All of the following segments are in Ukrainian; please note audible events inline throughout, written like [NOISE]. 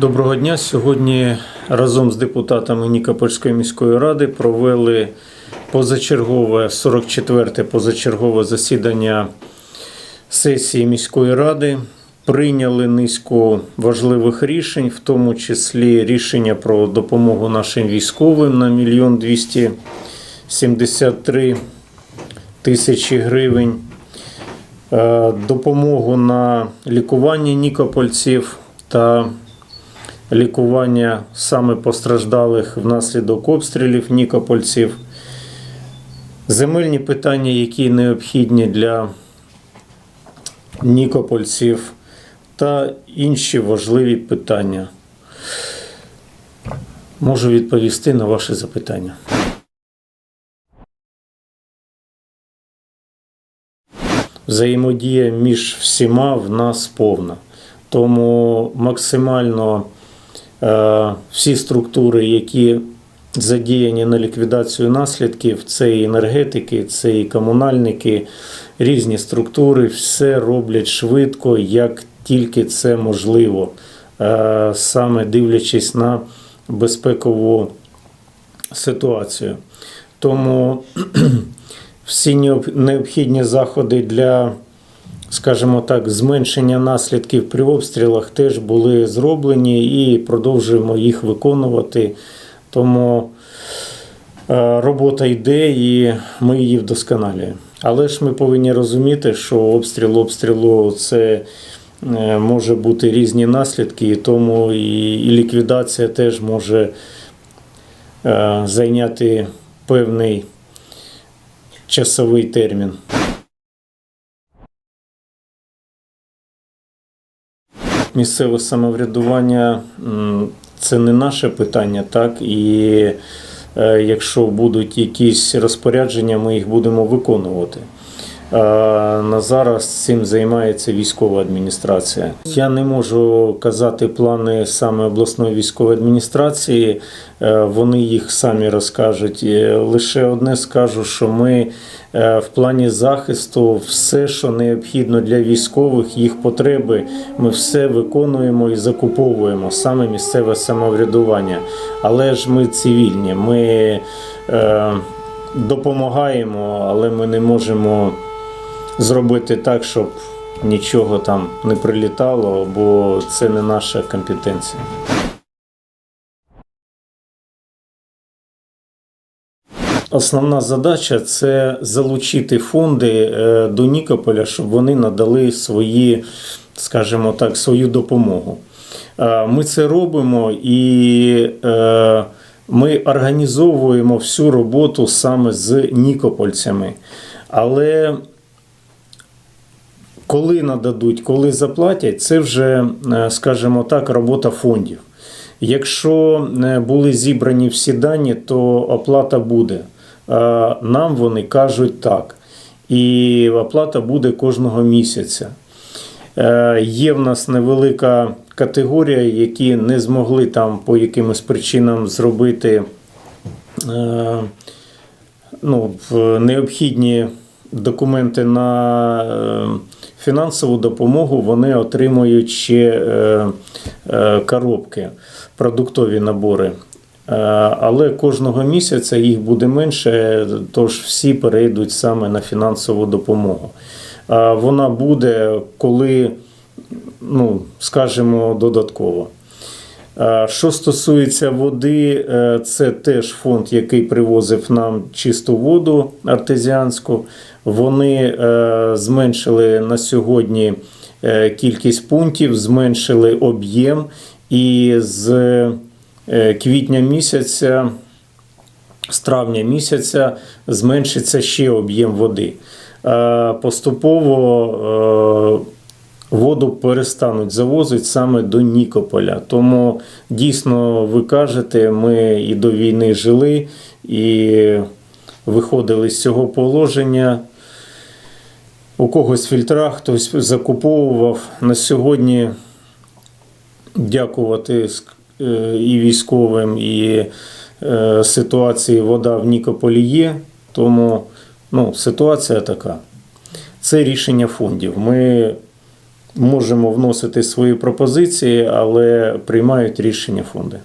Доброго дня. Сьогодні разом з депутатами Нікопольської міської ради провели позачергове 44-те позачергове засідання сесії міської ради. Прийняли низку важливих рішень, в тому числі рішення про допомогу нашим військовим на 1 273 тисячі гривень. Е, допомогу на лікування нікопольців та лікування саме постраждалих внаслідок обстрілів нікопольців, земельні питання, які необхідні для нікопольців, та інші важливі питання. Можу відповісти на ваші запитання. Взаємодія між всіма в нас повна. Тому максимально всі структури, які задіяні на ліквідацію наслідків, це і енергетики, це і комунальники, різні структури, все роблять швидко, як тільки це можливо, е, саме дивлячись на безпекову ситуацію. Тому [CLEARS THROAT] всі необхідні заходи для, скажімо так, зменшення наслідків при обстрілах теж були зроблені і продовжуємо їх виконувати. Тому е, робота йде і ми її вдосконалюємо. Але ж ми повинні розуміти, що обстріл обстрілу це е, може бути різні наслідки, і тому і, і ліквідація теж може е, зайняти певний часовий термін. Місцеве самоврядування це не наше питання, так і е, якщо будуть якісь розпорядження, ми їх будемо виконувати. А На зараз цим займається військова адміністрація. Я не можу казати плани саме обласної військової адміністрації. е, Вони їх самі розкажуть. Е, Лише одне скажу, що ми е, в плані захисту все, що необхідно для військових, їх потреби, ми все виконуємо і закуповуємо саме місцеве самоврядування. Але ж ми цивільні, ми е, допомагаємо, але ми не можемо зробити так, щоб нічого там не прилітало, бо це не наша компетенція. Основна задача це залучити фонди е, до Нікополя, щоб вони надали свої, скажімо так, свою допомогу. Е, Ми це робимо і е, ми організовуємо всю роботу саме з нікопольцями. Але коли нададуть, коли заплатять, це вже, е, скажімо так, робота фондів. Якщо е, були зібрані всі дані, то оплата буде. Нам вони кажуть так. І оплата буде кожного місяця. Е, Є в нас невелика категорія, які не змогли там по якимось причинам зробити ну, необхідні документи на фінансову допомогу, вони отримують ще е, е, коробки, продуктові набори. Е, Але кожного місяця їх буде менше, тож всі перейдуть саме на фінансову допомогу. Вона буде, коли, ну, скажімо, додатково. Що стосується води, е, це теж фонд, який привозив нам чисту воду артезіанську. Вони е, зменшили на сьогодні е, кількість пунктів, зменшили об'єм, і з квітня місяця, з травня місяця зменшиться ще об'єм води. Поступово воду перестануть завозити саме до Нікополя. Тому дійсно ви кажете, ми і до війни жили, і виходили з цього положення. У когось фільтра, хтось закуповував. На сьогодні дякувати е, і військовим, і е, ситуації вода в Нікополі є. Тому ну, ситуація така. Це рішення фондів. Ми можемо вносити свої пропозиції, але приймають рішення фонди.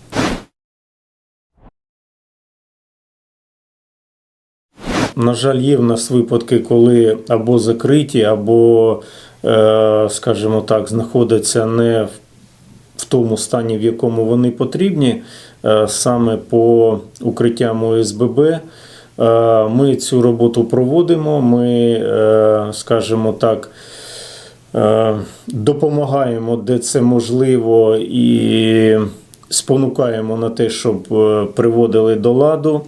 На жаль, є в нас випадки, коли або закриті, або, е, скажімо так, знаходяться не в тому стані, в якому вони потрібні, е, саме по укриттям ОСББ. Е, Ми цю роботу проводимо. Ми, скажімо так, допомагаємо, де це можливо, і спонукаємо на те, щоб е, приводили до ладу.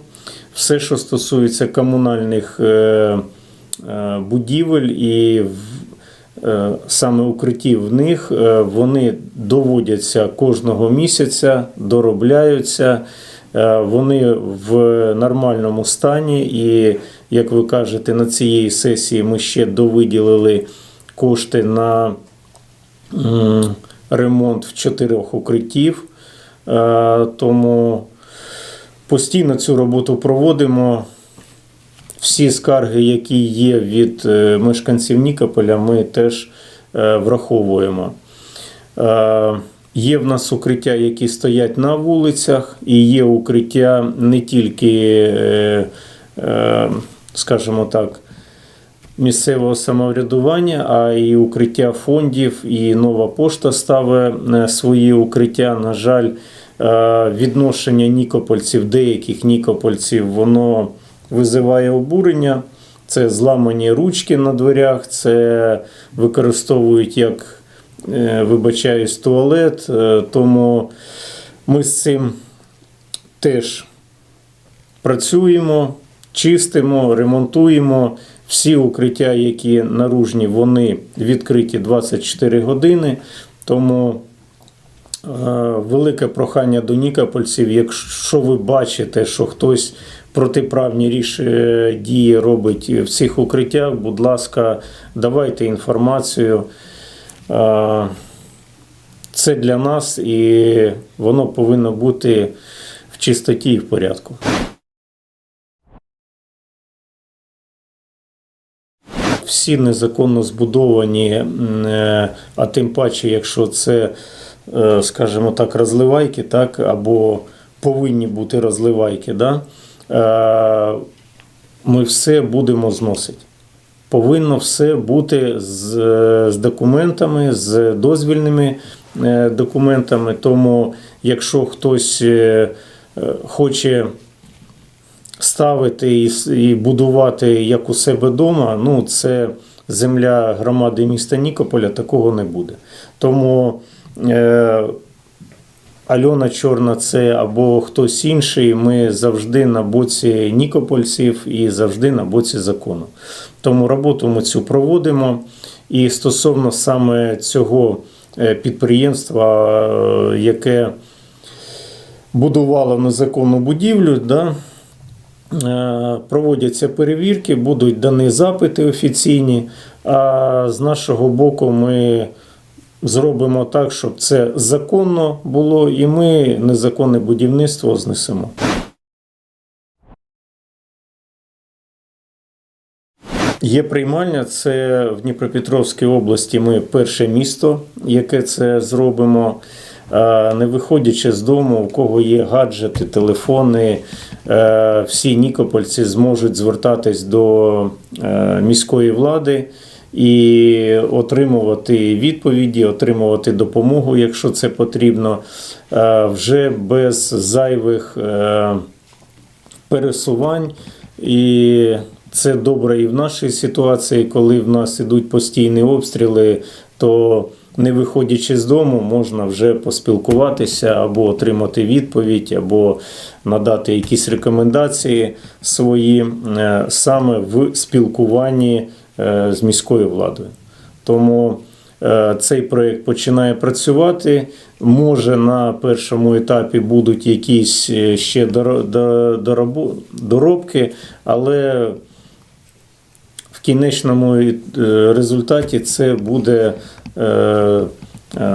Все, що стосується комунальних е, е, будівель і е, саме укриттів в них, е, вони доводяться кожного місяця, доробляються. Е, Вони в нормальному стані, і, як ви кажете, на цієї сесії ми ще довиділили кошти на ремонт в чотирьох укриттів. Е, Тому постійно цю роботу проводимо. Всі скарги, які є від е, мешканців Нікополя, ми теж е, враховуємо. Є в нас укриття, які стоять на вулицях, і є укриття не тільки, скажімо так, місцевого самоврядування, а й укриття фондів, і нова пошта ставить е, свої укриття. На жаль, е, відношення нікопольців, деяких нікопольців, воно визиває обурення. Це зламані ручки на дверях, це використовують як, е, вибачаюсь, туалет. Тому ми з цим теж працюємо, чистимо, ремонтуємо. Всі укриття, які наружні, вони відкриті 24 години. Тому е, велике прохання до нікопольців, якщо ви бачите, що хтось протиправні ріш... е, дії робить в цих укриттях, будь ласка, давайте інформацію. Е, Це для нас і воно повинно бути в чистоті і в порядку. Всі незаконно збудовані, е, а тим паче, якщо це, е, скажімо так, розливайки, так, або повинні бути розливайки, да, е, ми все будемо зносити. Повинно все бути з, з документами, з дозвільними документами. Тому, якщо хтось хоче ставити і, і будувати як у себе вдома, ну це земля громади міста Нікополя, такого не буде. Тому е, Альона Чорна це або хтось інший. Ми завжди на боці нікопольців і завжди на боці закону. Тому роботу ми цю проводимо. І стосовно саме цього е, підприємства, е, яке будувало незаконну будівлю, да, проводяться перевірки, будуть дані запити офіційні. А з нашого боку ми зробимо так, щоб це законно було, і ми незаконне будівництво знесемо. Є приймальня, це в Дніпропетровській області. Ми перше місто, яке це зробимо. Е, Не виходячи з дому, у кого є гаджети, телефони, е, всі нікопольці зможуть звертатись до е, міської влади і отримувати відповіді, отримувати допомогу, якщо це потрібно, е, вже без зайвих е, пересувань. І це добре і в нашій ситуації, коли в нас ідуть постійні обстріли, то не виходячи з дому, можна вже поспілкуватися або отримати відповідь, або надати якісь рекомендації свої е, саме в спілкуванні е, з міською владою. Тому е, цей проєкт починає працювати. Може, на першому етапі будуть якісь ще доро- доробки, але кінечному е, результаті це буде е, е,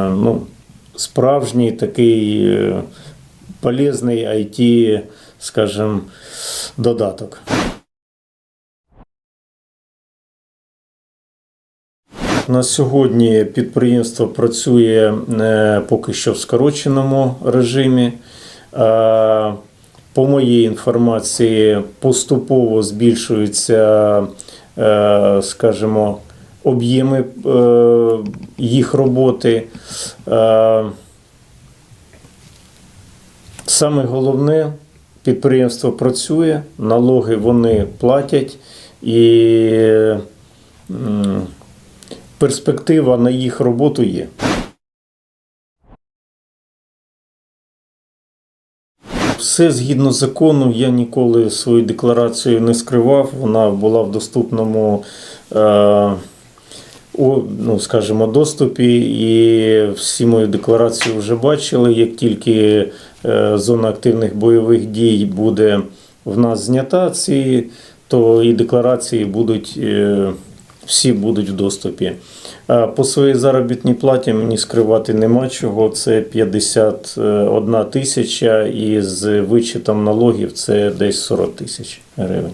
ну, справжній такий полезний IT, скажімо, додаток. На сьогодні підприємство працює поки що в скороченому режимі. По моїй інформації, поступово збільшуються, е, скажімо, об'єми е, їх роботи. Е, Саме головне, підприємство працює, налоги вони платять і перспектива на їх роботу є. Все згідно закону, я ніколи свою декларацію не скривав. Вона була в доступному, е, ну, скажімо, доступі, і всі мої декларації вже бачили. Як тільки е, зона активних бойових дій буде в нас знята, ці, то і декларації будуть. Е, всі будуть в доступі. А По своїй заробітній платі мені скривати нема чого. Це 51 тисяча і з вичетом налогів це десь 40 тисяч гривень.